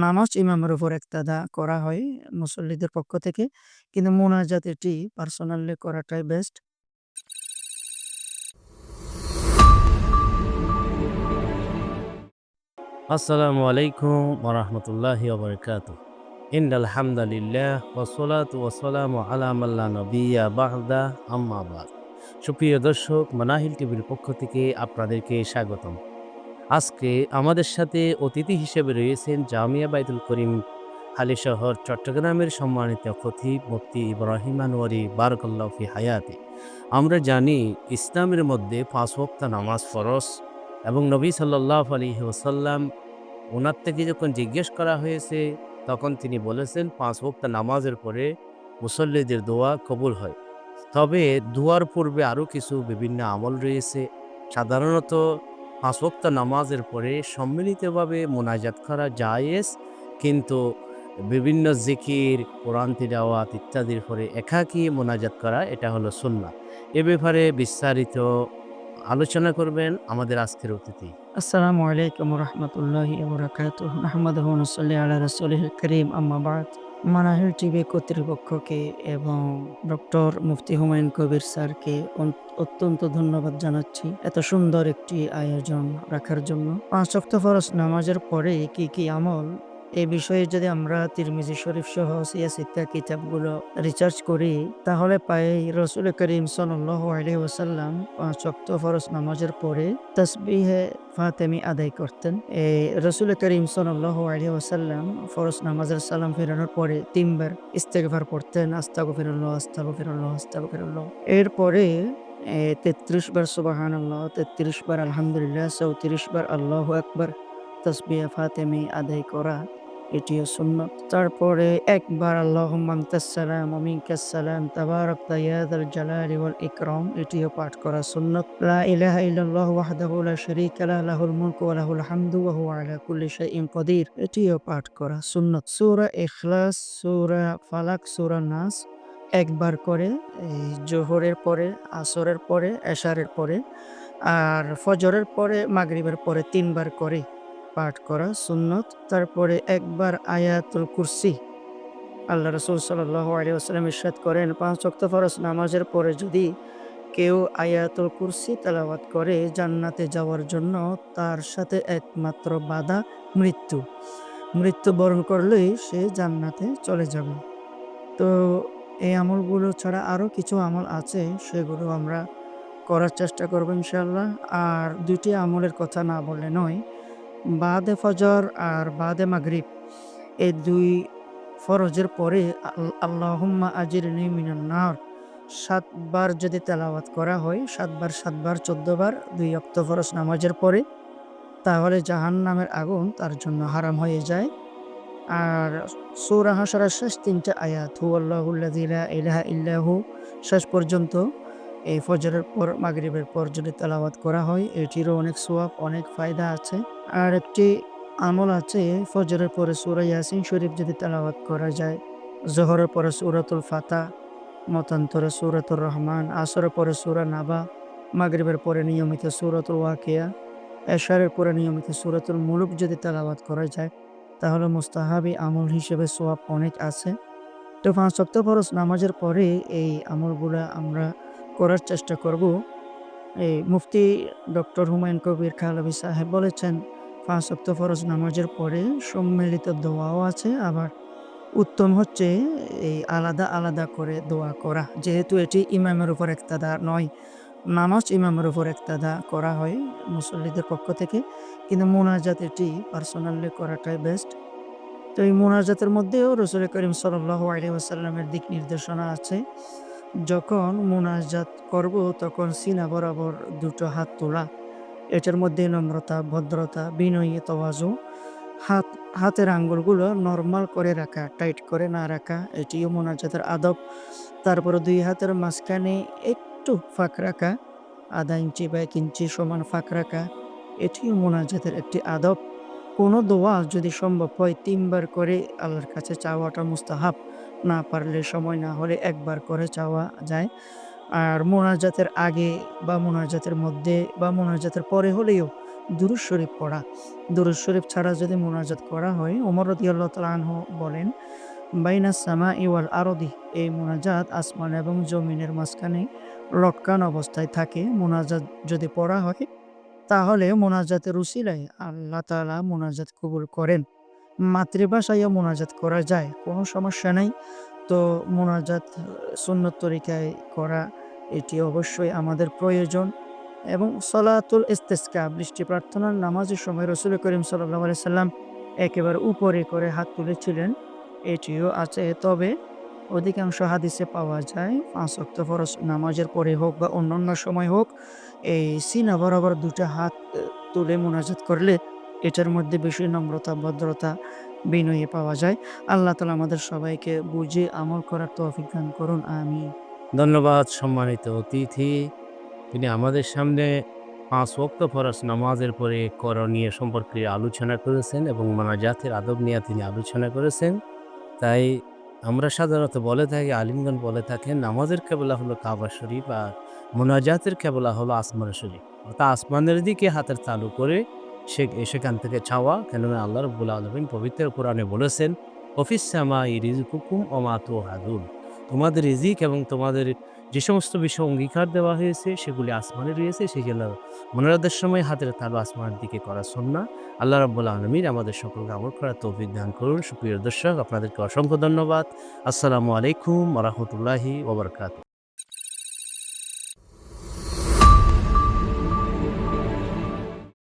নামাজ ইমামের উপর একতাদা করা হয় মুসল্লিদের পক্ষ থেকে। কিন্তু মোনাজাত এটি পার্সোনালি করাটাই বেস্ট। আসসালামু আলাইকুম ওরহমতুল্লাহি ওবরকাত ইন্দাল হামদালিল্লাহ ওসলাত ওসালাম আলা মাল্লা নবিয়া বাহদা আম্মাবাদ সুপ্রিয় দর্শক, মানাহিল টিভির পক্ষ থেকে আপনাদেরকে স্বাগতম আজকে আমাদের সাথে অতিথি হিসেবে রয়েছেন জামিয়া বাইতুল করিম হালি শহর, চট্টগ্রামের সম্মানিত খতিব মুফতি ইব্রাহিম আনোয়ারি বারকল্লাফি হায়াতি। আমরা জানি ইসলামের মধ্যে পাঁচ ওয়াক্ত নামাজ ফরজ এবং নবী সাল্লাহ আলী ওসাল্লাম ওনার থেকে যখন জিজ্ঞেস করা হয়েছে, তখন তিনি বলেছেন পাঁচ ওয়াক্ত নামাজের পরে মুসল্লিদের দোয়া কবুল হয়। তবে দোয়ার পূর্বে আরও কিছু বিভিন্ন আমল রয়েছে। সাধারণত ওয়াক্ত নামাজের পরে সম্মিলিতভাবে মোনাজাত করা জায়েজ, কিন্তু বিভিন্ন জিকির, কোরআন তিলাওয়াত ইত্যাদির পরে একাকী মোনাজাত করা, এটা হলো সুন্না এ ব্যাপারে বিস্তারিত আলোচনা করবেন আমাদের আজকের অতিথি। আসসালামু আলাইকুম রহমতুল্লাহি নুসাল্লি আলা রাসূলিল কারীম। আম্মা বাদ মানাহিল টিভি কর্তৃপক্ষকে এবং ডক্টর মুফতি হুমায়ুন কবির স্যারকে অত্যন্ত ধন্যবাদ জানাচ্ছি এত সুন্দর একটি আয়োজন রাখার জন্য। পাঁচ সপ্তাহ ফরস নামাজের পরে কি কি আমল এই বিষয়ে যদি আমরা তিরমিজি শরীফ সহ সিয়াসিত্তা কিতাবগুলো রিসার্চ করি, তাহলে পাই রসুল করিম সাল্লাল্লাহু আলাইহি ওয়াসাল্লাম পাঁচ ওয়াক্ত ফরজ নামাজের পরে তসবিহে ফাতেমি আদায় করতেন। এই রসুল করিম সাল্লাল্লাহু আলাইহি ওয়াসাল্লাম ফরজ নামাজের সালাম ফেরানোর পরে তিনবার ইস্তেগফার পড়তেন, আস্তাগফিরুল্লাহ আস্তাগফিরুল্লাহ আস্তাগফিরুল্লাহ। এরপরে তেত্রিশ বার সুবাহান আল্লাহ তেত্রিশ বার আলহামদুলিল্লাহ, চৌত্রিশ বার আল্লাহ আকবার তসবিয়া ফাতেমি আদায় করা এটিও সুন্নত। তারপরে একবার আল্লাহ মান্তাসালাম অমিনকাসালাম তাবারক তাইয়াদাল জালালি ওয়াল ইকরাম, এটিও পাঠ করা সুন্নত। লা ইলাহা ইল্লাল্লাহ ওয়াহদাহু লা শারীকা লাহু লাহুল মুলকু ওয়া লাহুল হামদু ওয়া হুয়া আলা কুল্লি শাইইন কাদির এটিও পাঠ করা সুন্নত। সূরা ইখলাস, সূরা ফালাক, সূরা নাস, একবার করে এই জোহরের পরে, আসরের পরে, এশারের পরে আর ফজরের পরে, মাগরিবের পরে তিনবার করে পাঠ করা সুন্নত, তারপরে একবার আয়াতুল কুরসি। আল্লাহ রসুল সাল্লাহ আলী আসসালাম ইরশাদ করেন, পাঁচ ওয়াক্ত ফরজ নামাজের পরে যদি কেউ আয়াতুল কুরসি তেলাওয়াত করে জান্নাতে যাওয়ার জন্য, তার সাথে একমাত্র বাধা মৃত্যু। মৃত্যু বরণ করলেই সে জান্নাতে চলে যাবে। তো এই আমলগুলো ছাড়া আরও কিছু আমল আছে, সেগুলো আমরা করার চেষ্টা করব ইনশাল্লাহ আর দুইটি আমলের কথা না বললে নয় বাদে ফজর আর বাদে মাগরিব। এই দুই ফরজের পরে আল- আল্লাহুম্মা আজিরনি মিনান নার। সাতবার যদি তেলাওয়াত করা হয়, সাতবার সাতবার, চোদ্দবার, দুই অক্ত ফরজ নামাজের পরে, তাহলে জাহান নামের আগুন তার জন্য হারাম হয়ে যায়। আর সৌরা হাসারার শেষ তিনটা আয়াত হু আল্লাহুল্লাযী লা ইলাহা ইল্লাহু, শেষ পর্যন্ত এই ফজরের পর, মাগরিবের পর যদি তেলাওয়াত করা হয়, এটিরও অনেক সোয়াব অনেক ফায়দা আছে। আর একটি আমল আছে, ফজরের পরে সুরা ইয়াসিন শরীফ যদি তেলাওয়াত করা যায়, জোহরের পরে সুরাতুল ফাতা, মতান্তরে সূরাতুর রহমান, আসরের পরে সুরা নাবা, মাগরিবের পরে নিয়মিত সূরাতুল ওয়াকিয়া, এশারের পরে নিয়মিত সূরাতুল মুলুক যদি তেলাওয়াত করা যায়, তাহলে মুস্তাহাবি আমল হিসেবে সোয়াব অনেক আছে। তো পাঁচ সপ্তাহ ফরজ নামাজের পরে এই আমলগুলা আমরা করার চেষ্টা করব। এই মুফতি ডক্টর হুমায়ুন কবির খালাবি সাহেব বলেছেন, পাঁচ ওয়াক্ত ফরজ নামাজের পরে সম্মিলিত দোয়াও আছে, আবার উত্তম হচ্ছে এই আলাদা আলাদা করে দোয়া করা। যেহেতু এটি ইমামের উপর একতাদা নয়, নামাজ ইমামের উপর একতাদা করা হয় মুসল্লিদের পক্ষ থেকে, কিন্তু মোনাজাত এটি পার্সোনালি করাটাই বেস্ট তো এই মোনাজাতের মধ্যেও রসুল করিম সাল্লাহ আলী ওয়াসাল্লামের দিক নির্দেশনা আছে। যখন মোনাজাত করব, তখন সিনা বরাবর দুটো হাত তোলা। এটার মধ্যে নম্রতা, ভদ্রতা, বিনয়ী তওয়াজু। হাত, হাতের আঙ্গুলগুলো নর্মাল করে রাখা, টাইট করে না রাখা, এটিও মোনাজাতের আদব। তারপরে দুই হাতের মাঝখানে একটু ফাঁক রাখা, আধা ইঞ্চি বা এক ইঞ্চি সমান ফাঁক রাখা, এটিও মোনাজাতের একটি আদব। কোনো দোয়া যদি সম্ভব হয়, তিনবার করে আল্লাহর কাছে চাওয়াটা মুস্তাহাব। না পারলে সময় না হলে একবার করে চাওয়া যায়। আর মোনাজাতের আগে বা মোনাজাতের মধ্যে বা মোনাজাতের পরে হলেও দুরুদ শরীফ পড়া। দুরুদ শরীফ ছাড়া যদি মোনাজাত করা হয়, ওমর রদিয়াল্লাহ তালাহ বলেন, বাইনা সামা ইওয়াল আরদি এই মোনাজাত আসমান এবং জমিনের মাঝখানে লটকান অবস্থায় থাকে। মোনাজাত যদি পড়া হয়, তাহলে মোনাজাতের উসিলায় আল্লাহ তাআলা মোনাজাত কবুল করেন। মাতৃভাষায়ও মোনাজাত করা যায়, কোনো সমস্যা নাই। তো মোনাজাত সুন্নত তরিকায় করা, এটি অবশ্যই আমাদের প্রয়োজন। এবং সলাতুল ইস্তেস্কা, বৃষ্টি প্রার্থনার নামাজের সময় রসুল করিম সাল্লাহ সাল্লাম একেবারে উপরে করে হাত তুলেছিলেন, এটিও আছে। তবে অধিকাংশ হাদিসে পাওয়া যায়, পাঁচ অক্ত ফরজ নামাজের পরে হোক বা অন্যান্য সময় হোক, এই সিনা বরাবর দুটা হাত তুলে মোনাজাত করলে এটার মধ্যে বেশি নম্রতা, ভদ্রতা, বিনয়ী পাওয়া যায়। আল্লাহ তালা আমাদের সবাইকে বুঝে আমল করার তৌফিক দান করুন। আমি ধন্যবাদ সম্মানিত অতিথি। তিনি আমাদের সামনে পাঁচ ওয়াক্ত ফরজ নামাজের পরে করণীয় সম্পর্কে আলোচনা করেছেন এবং মোনাজাতের আদব নিয়ে তিনি আলোচনা করেছেন। তাই আমরা সাধারণত বলে থাকি, আলিমগণ বলে থাকেন, নামাজের কেবলা হলো কাবা শরীফ আর মোনাজাতের কেবলা হলো আসমান শরীফ। অর্থাৎ আসমানের দিকে হাতের তালু করে সে, সেখান থেকে ছাওয়া কেননা আল্লাহ রব্বুল আলমিন পবিত্র কোরআনে বলেছেন অফিস সামা ইরিজ কুকুম অমাতো হাদুল তোমাদের রিজিক এবং তোমাদের যে সমস্ত বিষয় অঙ্গীকার দেওয়া হয়েছে, সেগুলি আসমানে রয়েছে জন্য মনোরাদের সময় হাতের তালু আসমানের দিকে করা সন্না আল্লাহ রব্বুল আলমীর আমাদের সকলকে আমল করার তৌফিক দান করুন। সুপ্রিয় দর্শক, আপনাদেরকে অসংখ্য ধন্যবাদ। আসসালামু আলাইকুম রহমতুল্লাহি ওবরকাত